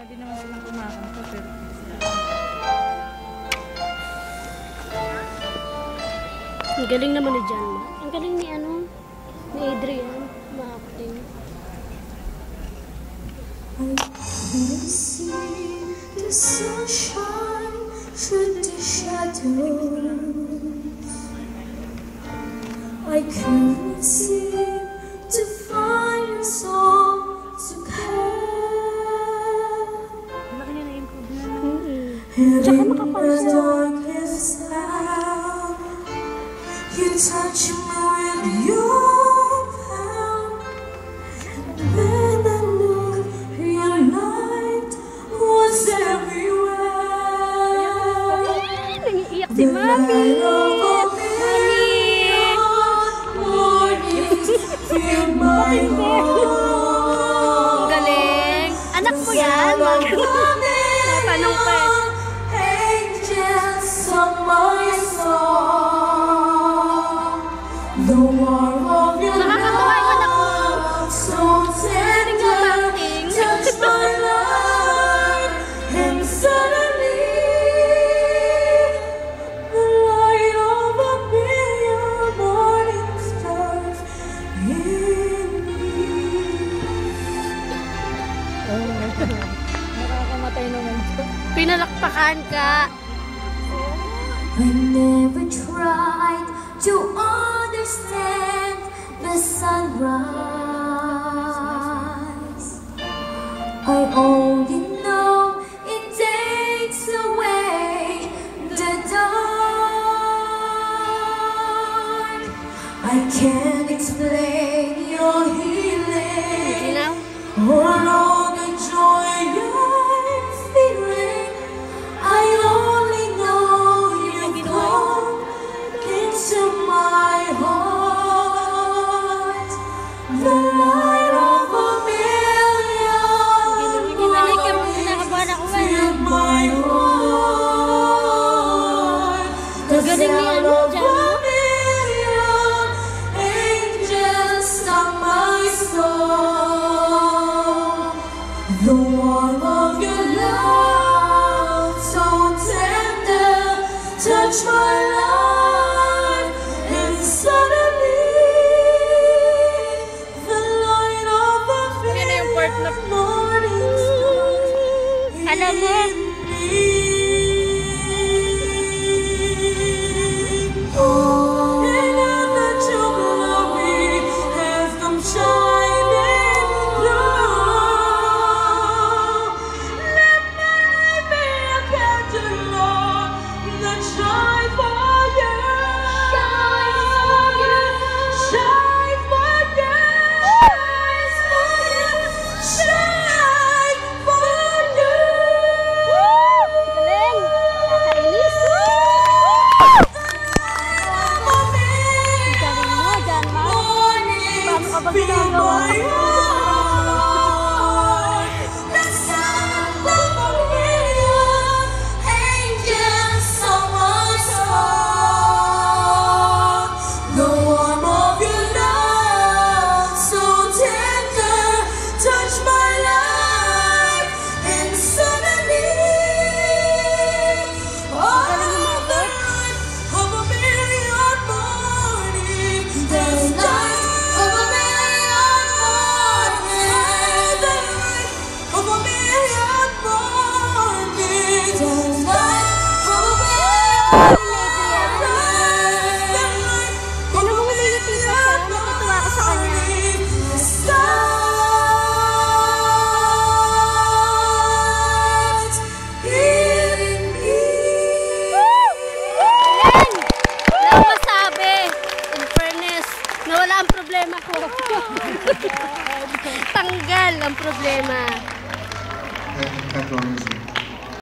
Pwede naman silang kumakanto, pero Ang galing naman ni Jan. Ang galing ni ano, ni Adrian, ma-acting. The sunshine through the shadows I couldn't see Tránh Nakakatawa yung anak mo. Tingnan mo ba ang ting? Nakakamatay naman siya. Pinalakpakan ka. I never tried to understand the sunrise. I only know it takes away the dark. I can't explain your healing. You know? touch my life and suddenly the light of Billboy. Nawala ang problema ko. Tanggal ang problema. Thank you.